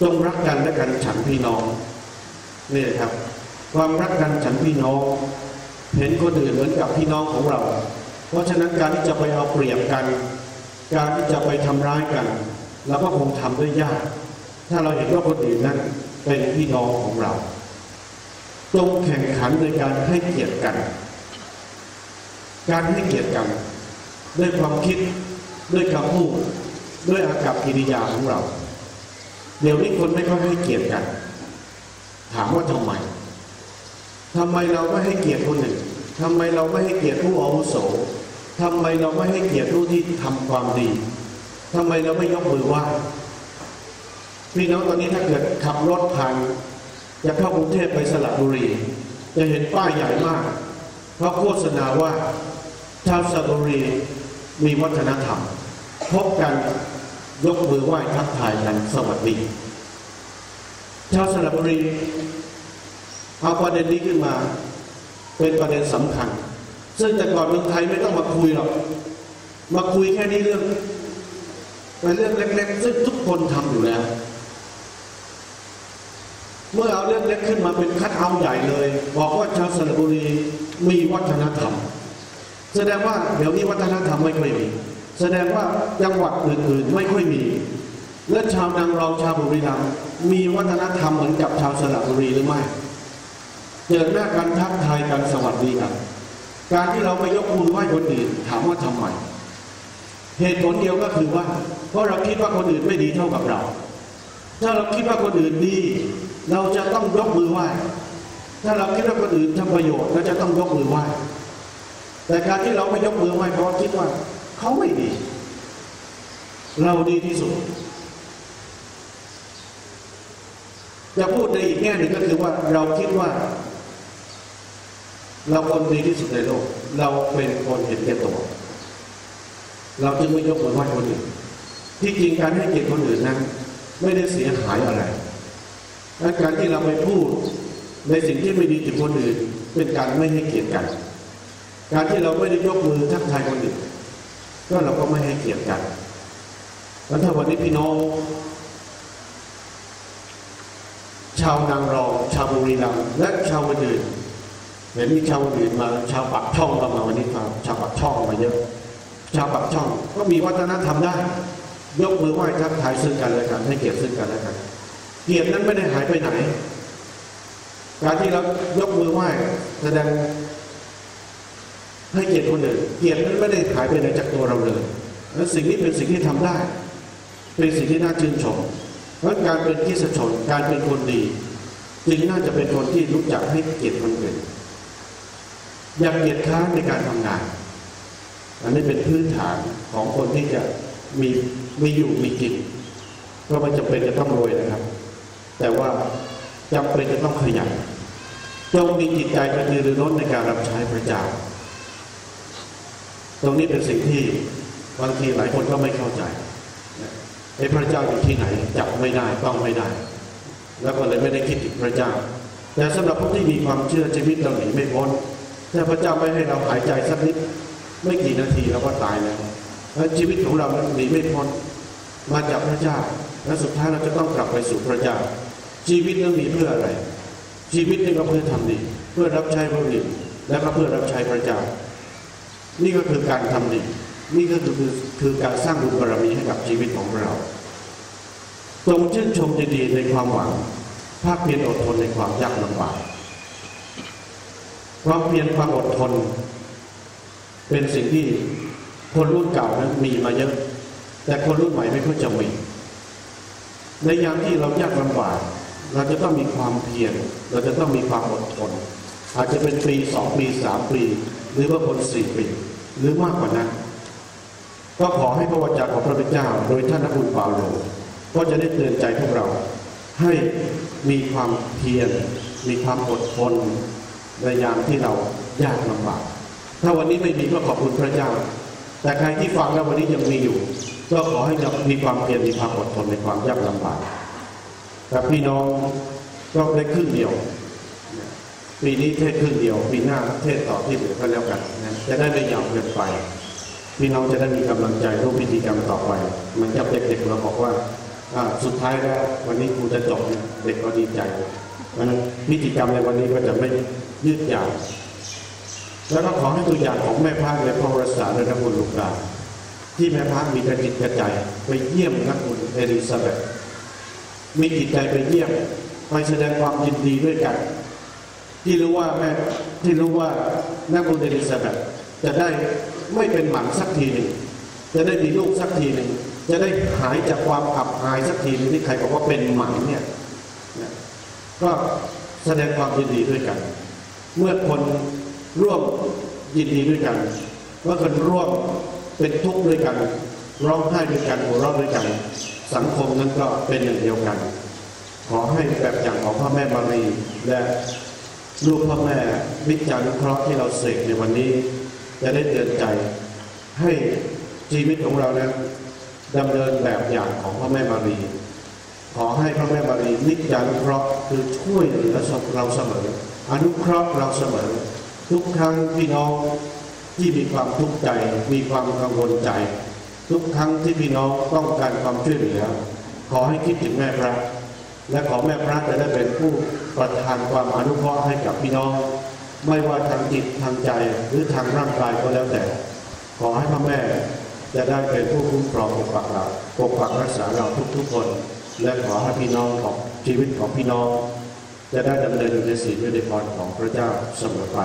จงรักกันและกันฉันพี่น้องนี่ครับ ความรักกันฉันพี่น้อง เห็นคนอื่นเหมือนกับพี่น้องของเรา เพราะฉะนั้นการที่จะไปเอาเปรียบกัน การที่จะไปทำร้ายกันเราก็คงทำได้ยาก ถ้าเราเห็นว่าคนอื่นนั้นเป็นพี่น้องของเราจงแข่งขันในการให้เกียรติกัน การให้เกียรติกัน ด้วยความคิดด้วยคำพูดด้วยอากับกิริยาของเรา เดี๋ยวนี้คนไม่ค่อยให้เกียรติกัน ถามว่าทำไมทำไมเราไม่ให้เกียรติคนอื่นทำไมเราไม่ให้เกียรติผู้อาวุโสทำไมเราไม่ให้เกียรติผู้ที่ทำความดีทำไมเราไม่ยกมือไหว้พี่น้องตอนนี้ถ้าเกิดขับรถผ่านจะเข้ากรุงเทพไปสระบุรี จะเห็นป้ายใหญ่มากเขาะโฆษณาว่าชาวสระบุรีมีวัฒนธรรม พบกัน ยกมือไหว้ทักทายกันสวัสดีชาวสระบุรีเอาประเด็นนี้ขึ้นมา เป็นประเด็นสำคัญ ซึ่งแต่ก่อนเมืองไทยไม่ต้องมาคุยหรอกมาคุยแค่นี้เรื่องเป็นเรื่องเล็กๆซึ่งทุกคนทำอยู่แล้ว เมื่อเอาเรื่องเล็กขึ้นมาเป็นคัดเอาใหญ่เลย บอกว่าชาวสระบุรีมีวัฒนธรรม แสดงว่าเดี๋ยวนี้วัฒนธรรมไม่ค่อยมี แสดงว่าจังหวัดอื่นๆไม่ค่อยมี และชาวนางรองชาวบุรีรัมย์มีวัฒนธรรมเหมือนกับชาวสระบุรีหรือไม่เจอหน้ากันทักทายกันสวัสดีกัน การที่เราไปยกมือไหว้คนอื่นถามว่าทำไมเหตุผลเดียวก็คือว่า เพราะเราคิดว่าคนอื่นไม่ดีเท่ากับเรา ถ้าเราคิดว่าคนอื่นดี เราจะต้องยกมือไหว้ถ้าเราคิดว่าคนอื่นทำประโยชน์เราจะต้องยกมือไหว้แต่การที่เราไม่ยกมือไหว้เพราะคิดว่า เขาไม่ดี เราดีที่สุด จะพูดในอีกแง่หนึ่งก็คือว่าเราคิดว่า เราคนดีที่สุดในโลก เราเป็นคนเห็นแก่ตัว เราจึงไม่ยกมือไหว้คนอื่นที่จริงการให้เกียรติคนอื่นนั้น ไม่ได้เสียหายอะไรและการที่เราไปพูดในสิ่งที่ไม่ดีถึงคนอื่น เป็นการไม่ให้เกียรติกัน การที่เราไม่ได้ยกมือทักทายคนอื่น ก็เราก็ไม่ให้เกียรติกันแล้วถ้าวันนี้พี่น้องชาวนางรองชาวบุรีรัมย์และชาวอื่นเห็นมีชาวอื่นมาชาวปากช่องก็มาวันนี้ครับชาวปากช่องมาเยอะ ชาวปากช่องก็มีวัฒนธรรมได้ ยกมือไหว้ทักทายซึ่งกันและกันให้เกียรติซึ่งกันและกัน เกียรตินั้นไม่ได้หายไปไหน การที่เรายกมือไหว้แสดง ให้เกียรติคนอื่นเกียรตินั้นไม่ได้หายไปไหนจากตัวเราเลยและสิ่งนี้เป็นสิ่งที่ทำได้ เป็นสิ่งที่น่าชื่นชมเพราะการเป็นที่สชนการเป็นคนดีจึงน่าจะเป็นคนที่รู้จักให้เกียรติคนอื่นอย่าเกียรติค้านในการทำงาน อันนี้เป็นพื้นฐานของคนที่จะมีมีอยู่มีกินก็ไม่จำเป็นจะต้องรวยนะครับ แต่ว่าจำเป็นจะต้องขยันจงมีจิตใจกระตือรือร้นในการรับใช้พระเจ้า ตรงนี้เป็นสิ่งที่บางทีหลายคนก็ไม่เข้าใจไอ้พระเจ้าอยู่ที่ไหนจับไม่ได้ต้องไม่ได้ แล้วก็เลยไม่ได้คิดถึงพระเจ้า แต่สำหรับผู้ที่มีความเชื่อชีวิตเราหนีไม่พ้นถ้าพระเจ้าไม่ให้เราหายใจสักนิดไม่กี่นาทีเราก็ตายแล้วแล้วชีวิตของเราหนีไม่พ้นมาจากพระเจ้า และสุดท้ายเราจะต้องกลับไปสู่พระเจ้า ชีวิตนั้นมีเพื่ออะไร ชีวิตนี่ก็เพื่อทำดี เพื่อรับใช้พระบิดและก็เพื่อรับใช้พระเจ้า นี่ก็คือการทำดีนี่ก็คือคือการสร้างบุญบารมีให้กับชีวิตของเราจงชื่นชมดีๆในความหวังภาคเพียรอดทนในความยากลำบากความเพียรความอดทน เป็นสิ่งที่คนรุ่นเก่านั้นมีมาเยอะ แต่คนรุ่นใหม่ไม่ค่อยจะมีในยามที่เรายากลำบากเราจะต้องมีความเพียรเราจะต้องมีความอดทน อาจจะเป็นปีสองปีสามปี หรือว่าคนสี่ปี หรือมากกว่านั้น ก็ขอให้พระวจนะของพระพุทธเจ้า โดยท่านนักบุญเปาโลก็จะได้เตือนใจพวกเรา ให้มีความเพียรมีความอดทนในยามที่เรายากลำบากถ้าวันนี้ไม่มีก็ขอบคุณพระเจ้า แต่ใครที่ฟังแล้ววันนี้ยังมีอยู่ ก็ขอให้เรามีความเพียรมีความอดทนในความยากลำบากแต่พี่น้องก็ได้ครึ่งเดียว ปีนี้เทศครึ่งเดียวปีหน้าเทศต่อที่เหลือก็แล้วกันนะจะได้ไม่ยาวเกินไปพี่น้องจะได้มีกำลังใจร่วมพิธีกรรมต่อไปเหมือนกับเด็กๆเราบอกว่าสุดท้ายแล้ววันนี้ครูจะจบเด็กก็ดีใจนั้นพิธีกรรมในวันนี้ก็จะไม่ยืดยาวแล้วก็ขอให้ตัวอย่างของแม่พระในพระรารและนักบุญลูกหลานที่แม่พระมีกระจิตกระใจไปเยี่ยมนักบุญเอลิซาเบธมีจิตใจไปเยี่ยมไปแสดงความยินดีด้วยกัน ที่รู้ว่าแม่ที่รู้ว่านักบุญเอลิซาเบธจะได้ไม่เป็นหมันสักทีหนึ่งจะได้มีลูกสักทีหนึ่งจะได้หายจากความอับอายสักทีหนึงที่ใครบอกว่าเป็นหมันเนี่ยนะก็แสดงความยินดีด้วยกัน เมื่อคนร่วมยินดีด้วยกันเมื่อคนร่วมเป็นทุกข์ด้วยกัน ร้องไห้ด้วยกันหัวเราะด้วยกัน สังคมนั้นก็เป็นอย่างเดียวกัน ขอให้แบบอย่างของพระแม่มารีและ ลูกพระแม่วิจารุเคราะห์ที่เราเสกในวันนี้ จะได้เตือนใจ ให้ชีวิตของเรานั้นดำเนินแบบอย่างของพระแม่มารี ขอให้พระแม่มารีนิจานุเคราะห์คือช่วยเหลือเราเสมอ อนุเคราะห์เราเสมอ ทุกครั้งพี่น้องที่มีความทุกข์ใจ มีความกังวลใจ ทุกครั้งที่พี่น้องต้องการความช่วยเหลือ ขอให้คิดถึงแม่พระ และขอแม่พระจะได้เป็นผู้ประทานความอนุเคราะห์ให้กับพี่น้อง ไม่ว่าทางจิตทางใจหรือทางร่างกายก็แล้วแต่ ขอให้พระแม่จะได้เป็นผู้คุ้มครองปกปักเราปกปักรักษาเราทุกๆคน และขอให้พี่น้องของชีวิตของพี่น้อง จะได้ดำเนินอยู่ในศีลในพรของพระเจ้าเสมอไป